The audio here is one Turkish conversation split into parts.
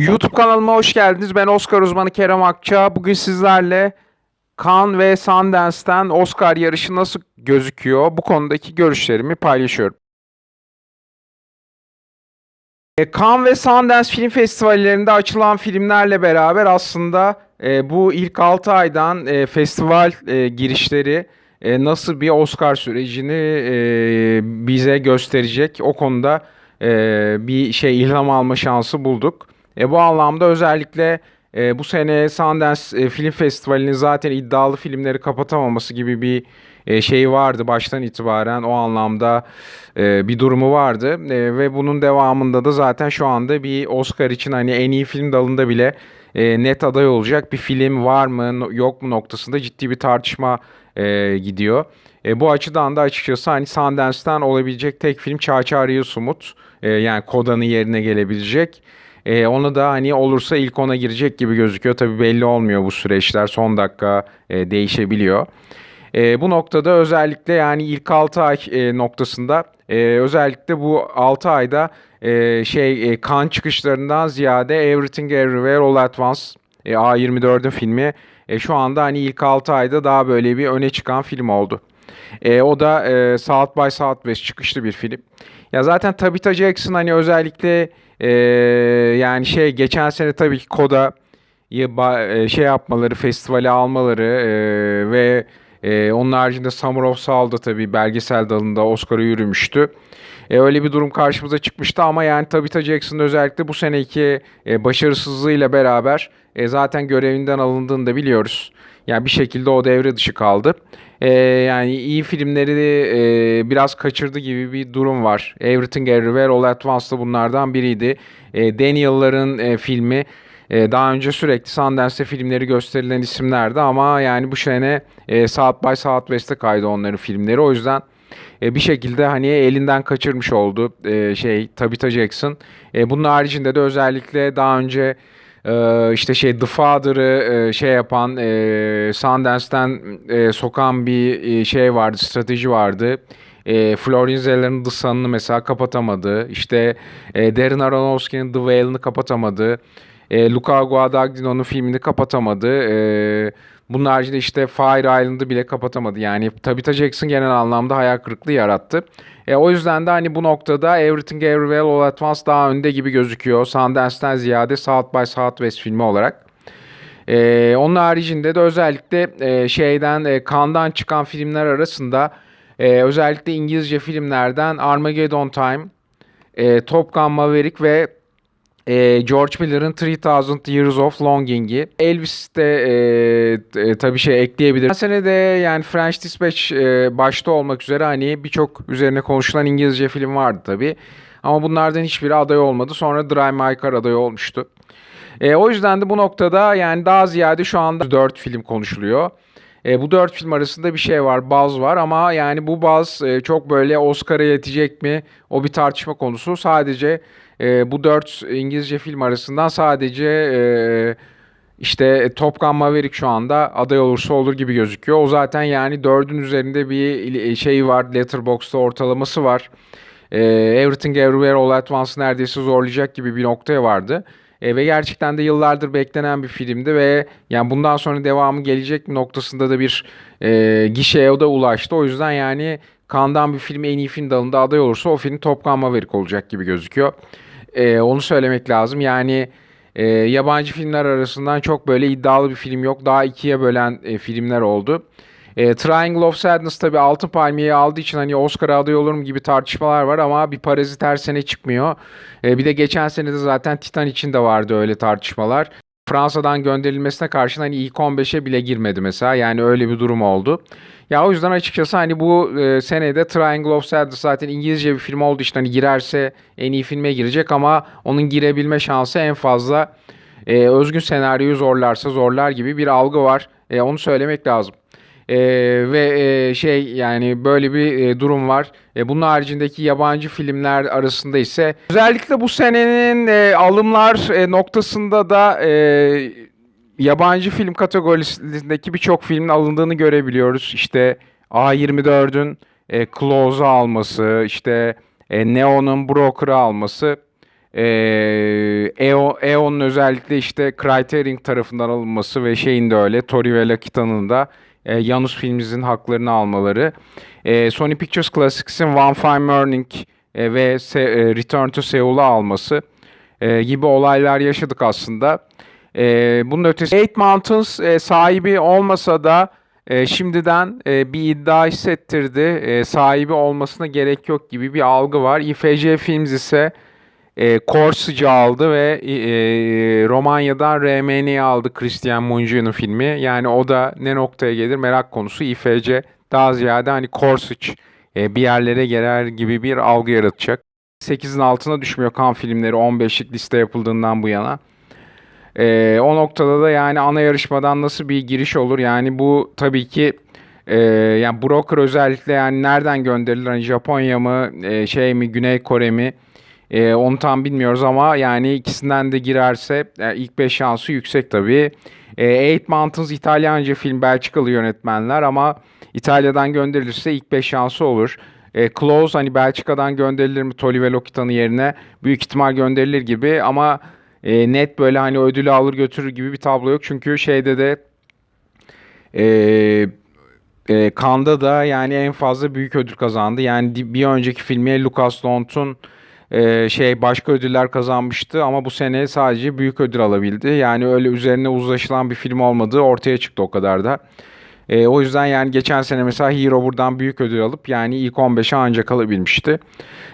YouTube kanalıma hoş geldiniz. Ben Oscar uzmanı Kerem Akça. Bugün sizlerle Cannes ve Sundance'ten Oscar yarışı nasıl gözüküyor bu konudaki görüşlerimi paylaşıyorum. E, Cannes ve Sundance Film Festivallerinde açılan filmlerle beraber aslında e, bu ilk 6 aydan e, festival e, girişleri e, nasıl bir Oscar sürecini e, bize gösterecek. O konuda e, bir şey ilham alma şansı bulduk. E, bu anlamda özellikle e, bu sene Sundance e, Film Festivali'nin zaten iddialı filmleri kapatamaması gibi bir e, şey vardı baştan itibaren o anlamda e, bir durumu vardı E, ve bunun devamında da zaten şu anda bir Oscar için hani en iyi film dalında bile e, net aday olacak bir film var mı yok mu noktasında ciddi bir tartışma e, gidiyor. E, bu açıdan da açıkçası hani Sundance'ten olabilecek tek film Çağçı Arıyor Sumut E, yani Koda'nın yerine gelebilecek. E, onu da hani olursa ilk ona girecek gibi gözüküyor. Tabii belli olmuyor bu süreçler. Son dakika e, değişebiliyor. E, bu noktada özellikle yani ilk 6 ay e, noktasında e, özellikle bu 6 ayda e, şey e, kan çıkışlarından ziyade Everything Everywhere All At Once e, A24'ün filmi e, şu anda hani ilk 6 ayda daha böyle bir öne çıkan film oldu. E, o da e, South by Southwest çıkışlı bir film. Ya zaten Tabitha Jackson hani özellikle e, yani şey geçen sene tabii ki Koda şey yapmaları, festivale almaları e, ve e, onun haricinde Summer of Soul'da tabii belgesel dalında Oscar'a yürümüştü. E, öyle bir durum karşımıza çıkmıştı ama yani Tabitha Jackson özellikle bu seneki e, başarısızlığıyla beraber e, zaten görevinden alındığını da biliyoruz. Yani bir şekilde o devre dışı kaldı. E, yani iyi filmleri e, biraz kaçırdı gibi bir durum var. Everything Everywhere All At Once da bunlardan biriydi. E, Daniel'ların e, filmi e, daha önce sürekli Sundance'te filmleri gösterilen isimlerdi ama yani bu sene e, South by Southwest'e kaydı onların filmleri. O yüzden e, bir şekilde hani elinden kaçırmış oldu e, şey Tabitha Jackson. E, bunun haricinde de özellikle daha önce e, işte şey The Father'ı e, şey yapan e, Sundance'ten e, sokan bir e, şey vardı, strateji vardı. E, Florian Zeller'ın The Sun'ını mesela kapatamadı. İşte e, Darren Aronofsky'nin The Whale'ını kapatamadı. E, Luca Guadagnino'nun filmini kapatamadı. E, bunun haricinde işte Fire Island'ı bile kapatamadı. Yani Tabitha Jackson genel anlamda hayal kırıklığı yarattı. E, o yüzden de hani bu noktada Everything Everywhere All At Once daha önde gibi gözüküyor. Sundance'ten ziyade South by Southwest filmi olarak. E, onun haricinde de özellikle e, şeyden e, Cannes'dan çıkan filmler arasında e, özellikle İngilizce filmlerden Armageddon Time, e, Top Gun Maverick ve e, George Miller'ın 3000 Years of Longing'i. Elvis de e, e, tabii şey ekleyebilir. Sene de yani French Dispatch e, başta olmak üzere hani birçok üzerine konuşulan İngilizce film vardı tabii. Ama bunlardan hiçbiri aday olmadı. Sonra Drive My Car adayı olmuştu. E, o yüzden de bu noktada yani daha ziyade şu anda 4 film konuşuluyor. E, bu dört film arasında bir şey var, baz var ama yani bu baz e, çok böyle Oscar'a yetecek mi? O bir tartışma konusu. Sadece e, bu dört İngilizce film arasından sadece e, işte Top Gun Maverick şu anda aday olursa olur gibi gözüküyor. O zaten yani dördün üzerinde bir şey var, Letterboxd'da ortalaması var. E, Everything Everywhere All At Once neredeyse zorlayacak gibi bir noktaya vardı. E, ve gerçekten de yıllardır beklenen bir filmdi ve yani bundan sonra devamı gelecek noktasında da bir e, gişeye da ulaştı. O yüzden yani Cannes'dan bir film en iyi film dalında aday olursa o film Top Gun Maverick olacak gibi gözüküyor. E, onu söylemek lazım. Yani e, yabancı filmler arasından çok böyle iddialı bir film yok. Daha ikiye bölen e, filmler oldu. E, Triangle of Sadness tabii Altın Palmiye'yi aldığı için hani Oscar'a aday olur mu gibi tartışmalar var ama bir parazit her sene çıkmıyor. E, bir de geçen sene de zaten Titan için de vardı öyle tartışmalar. Fransa'dan gönderilmesine karşın hani ilk 15'e bile girmedi mesela. Yani öyle bir durum oldu. Ya o yüzden açıkçası hani bu e, senede Triangle of Sadness zaten İngilizce bir film olduğu için hani girerse en iyi filme girecek ama onun girebilme şansı en fazla e, özgün senaryoyu zorlarsa zorlar gibi bir algı var. E, onu söylemek lazım. E, ve e, şey yani böyle bir e, durum var. E, bunun haricindeki yabancı filmler arasında ise özellikle bu senenin e, alımlar e, noktasında da e, yabancı film kategorisindeki birçok filmin alındığını görebiliyoruz. İşte A24'ün e, Close'u alması, işte e, Neon'un Broker'ı alması EO, EO'nun özellikle işte Criterion tarafından alınması ve şeyin de öyle Tori ve Lakita'nın da e, Janus filmimizin haklarını almaları. E, Sony Pictures Classics'in One Fine Morning e, ve Se- e, Return to Seoul'u alması e, gibi olaylar yaşadık aslında. E, bunun ötesi Eight Mountains e, sahibi olmasa da e, şimdiden e, bir iddia hissettirdi. E, sahibi olmasına gerek yok gibi bir algı var. IFC Films ise e, Korsici aldı ve e, Romanya'dan RMN'yi aldı Christian Mungiu'nun filmi. Yani o da ne noktaya gelir merak konusu. IFC daha ziyade hani Korsic e, bir yerlere gelir gibi bir algı yaratacak. 8'in altına düşmüyor kan filmleri 15'lik liste yapıldığından bu yana. E, o noktada da yani ana yarışmadan nasıl bir giriş olur? Yani bu tabii ki e, yani broker özellikle yani nereden gönderilir? Hani Japonya mı, e, şey mi, Güney Kore mi? E, onu tam bilmiyoruz ama yani ikisinden de girerse e, ilk 5 şansı yüksek tabii. E, Eight Mountains İtalyanca film Belçikalı yönetmenler ama İtalya'dan gönderilirse ilk 5 şansı olur. E, Close hani Belçika'dan gönderilir mi Toli ve Lokita'nın yerine? Büyük ihtimal gönderilir gibi ama e, net böyle hani ödülü alır götürür gibi bir tablo yok. Çünkü şeyde de e, e, Cannes'da da yani en fazla büyük ödül kazandı. Yani bir önceki filmi Lucas Dont'un e, şey başka ödüller kazanmıştı ama bu sene sadece büyük ödül alabildi. Yani öyle üzerine uzlaşılan bir film olmadığı ortaya çıktı o kadar da. E, o yüzden yani geçen sene mesela Hero buradan büyük ödül alıp yani ilk 15'e ancak alabilmişti.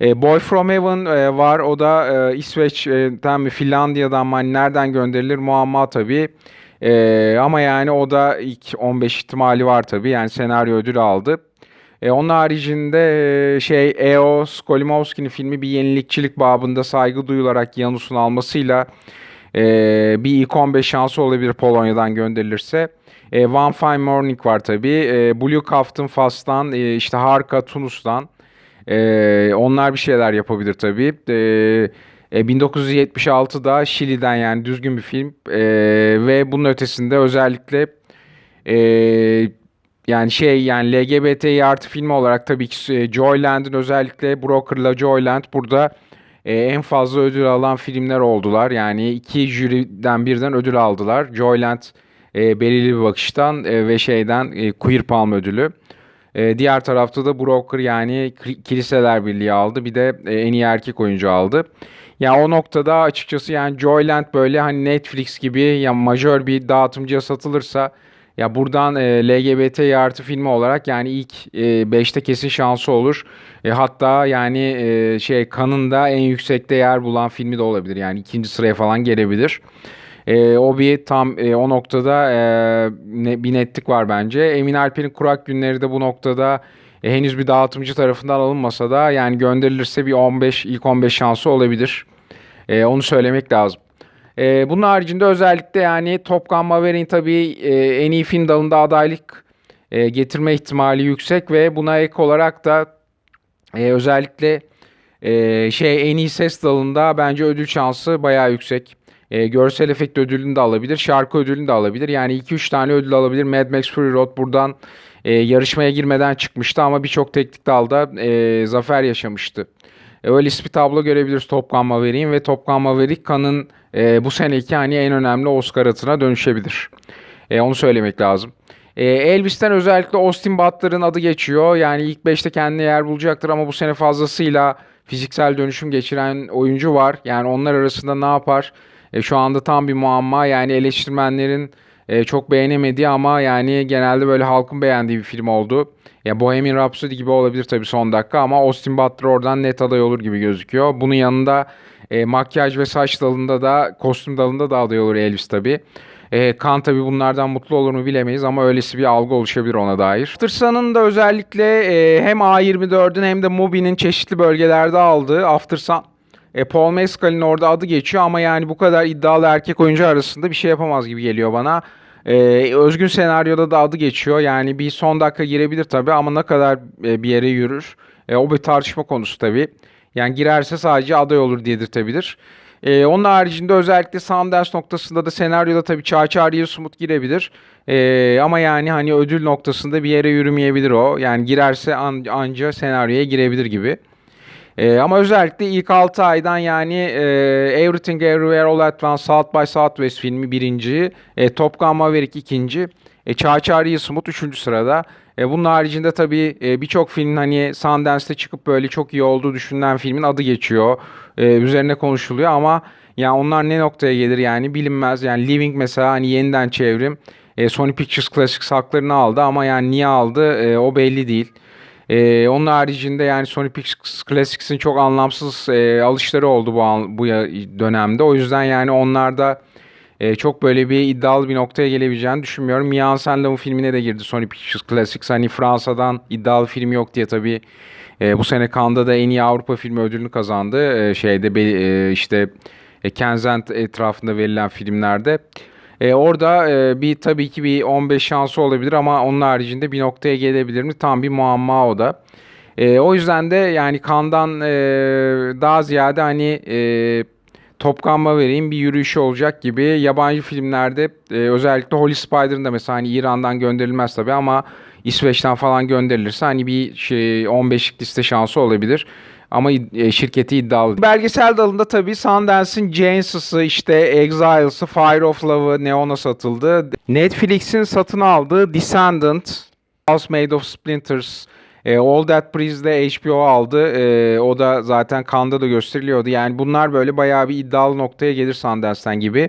E, Boy From Heaven e, var. O da e, İsveç'ten mi Finlandiya'dan mı hani nereden gönderilir muamma tabii. E, ama yani o da ilk 15 ihtimali var tabii. Yani senaryo ödülü aldı. E, onun haricinde e, şey E.O. Skolimowski'nin filmi bir yenilikçilik babında saygı duyularak Janus'un almasıyla e, bir ilk 15 şansı olabilir Polonya'dan gönderilirse. E, One Fine Morning var tabii. E, Blue Kaftan Fas'tan, e, işte Harka Tunus'tan. E, onlar bir şeyler yapabilir tabii. E, e, 1976'da Şili'den yani düzgün bir film. E, ve bunun ötesinde özellikle e, yani şey yani LGBTİ artı filmi olarak tabii ki e, Joyland'ın özellikle Broker'la Joyland burada e, en fazla ödül alan filmler oldular. Yani iki jüriden birden ödül aldılar. Joyland e, belirli bir bakıştan e, ve şeyden e, Queer Palm ödülü. E, diğer tarafta da Broker yani Kiliseler Birliği aldı. Bir de e, en iyi erkek oyuncu aldı. Ya o noktada açıkçası yani Joyland böyle hani Netflix gibi ya majör bir dağıtımcıya satılırsa ya buradan e, LGBT artı filmi olarak yani ilk 5'te kesin şansı olur. E, hatta yani e, şey kanında en yüksekte yer bulan filmi de olabilir. Yani ikinci sıraya falan gelebilir. E, o bir tam e, o noktada e, ne, bir netlik var bence. Emin Alper'in Kurak Günleri de bu noktada e, henüz bir dağıtımcı tarafından alınmasa da yani gönderilirse bir 15 ilk 15 şansı olabilir. E, onu söylemek lazım. E, bunun haricinde özellikle yani Top Gun Maverick'in tabii e, en iyi film dalında adaylık e, getirme ihtimali yüksek ve buna ek olarak da e, özellikle e, şey en iyi ses dalında bence ödül şansı bayağı yüksek. E, görsel efekt ödülünü de alabilir, şarkı ödülünü de alabilir. Yani 2-3 tane ödül alabilir. Mad Max Fury Road buradan e, yarışmaya girmeden çıkmıştı ama birçok teknik dalda e, zafer yaşamıştı. E, öyle bir tablo görebiliriz Top Gun Maverick'in ve Top Gun Maverick Cannes'ın e, bu seneki hani en önemli Oscar atına dönüşebilir. E, onu söylemek lazım. E, Elvis'ten özellikle Austin Butler'ın adı geçiyor. Yani ilk 5'te kendine yer bulacaktır ama bu sene fazlasıyla fiziksel dönüşüm geçiren oyuncu var. Yani onlar arasında ne yapar? E, şu anda tam bir muamma. Yani eleştirmenlerin e, çok beğenemediği ama yani genelde böyle halkın beğendiği bir film oldu. Ya Bohemian Rhapsody gibi olabilir tabii son dakika ama Austin Butler oradan net aday olur gibi gözüküyor. Bunun yanında e, makyaj ve saç dalında da kostüm dalında da aday olur Elvis tabii. E, Kan tabii bunlardan mutlu olur mu bilemeyiz ama öylesi bir algı oluşabilir ona dair. Aftersun'ın da özellikle e, hem A24'ün hem de Mubi'nin çeşitli bölgelerde aldığı Aftersun e, Paul Mescal'in orada adı geçiyor ama yani bu kadar iddialı erkek oyuncu arasında bir şey yapamaz gibi geliyor bana. E, özgün senaryoda da adı geçiyor. Yani bir son dakika girebilir tabii ama ne kadar e, bir yere yürür. E, o bir tartışma konusu tabii. Yani girerse sadece aday olur dedirtebilir. E, onun haricinde özellikle Sundance noktasında da senaryoda tabii Çağçağrı'ya Sumut girebilir. E, ama yani hani ödül noktasında bir yere yürümeyebilir o. Yani girerse an, anca senaryoya girebilir gibi. E, ama özellikle ilk 6 aydan yani e, Everything Everywhere All at Once South by Southwest filmi birinci, e, Top Gun Maverick ikinci, e, Çağçağrı Smooth üçüncü sırada. E, bunun haricinde tabii e, birçok filmin hani Sundance'te çıkıp böyle çok iyi olduğu düşünülen filmin adı geçiyor. E, üzerine konuşuluyor ama yani onlar ne noktaya gelir yani bilinmez. Yani Living mesela hani yeniden çevrim. E, Sony Pictures Classics haklarını aldı ama yani niye aldı e, o belli değil. E, onun haricinde yani Sony Pictures Classics'in çok anlamsız e, alışları oldu bu bu dönemde. O yüzden yani onlarda e, çok böyle bir iddialı bir noktaya gelebileceğini düşünmüyorum. Mia Hansen filmine de girdi Sony Pictures Classics. Hani Fransa'dan iddialı film yok diye tabii e, bu sene Cannes'da da en iyi Avrupa filmi ödülünü kazandı. E, şeyde be- e, işte e, Kensent etrafında verilen filmlerde. E, orada e, bir tabii ki bir 15 şansı olabilir ama onun haricinde bir noktaya gelebilir mi? Tam bir muamma o da. E, o yüzden de yani Kandan e, daha ziyade hani e, Top Gun Maverick'in bir yürüyüşü olacak gibi yabancı filmlerde e, özellikle Holy Spider'ın da mesela hani İran'dan gönderilmez tabii ama İsveç'ten falan gönderilirse hani bir şey 15'lik liste şansı olabilir. Ama e, şirketi iddialı. Belgesel dalında tabii Sundance'in James'ı işte Exiles'ı, Fire of Love'ı Neon'a satıldı. Netflix'in satın aldığı Descendant, House Made of Splinters, e, All That Breeze HBO aldı. E, o da zaten Cannes'da da gösteriliyordu. Yani bunlar böyle bayağı bir iddialı noktaya gelir Sundance'ten gibi.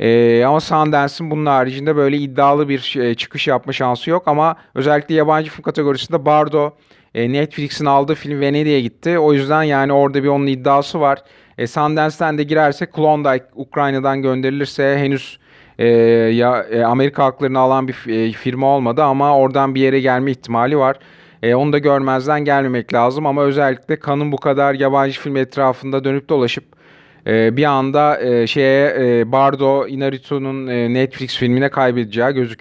E, ama Sundance'in bunun haricinde böyle iddialı bir şey- çıkış yapma şansı yok. Ama özellikle yabancı film kategorisinde Bardo e, Netflix'in aldığı film Venedik'e gitti. O yüzden yani orada bir onun iddiası var. E, Sundance'ten de girerse Klondike Ukrayna'dan gönderilirse henüz e, ya e, Amerika haklarını alan bir e, firma olmadı ama oradan bir yere gelme ihtimali var. E, onu da görmezden gelmemek lazım ama özellikle kanın bu kadar yabancı film etrafında dönüp dolaşıp e, bir anda e, şeye e, Bardo Inarritu'nun e, Netflix filmine kaybedeceği gözüküyor.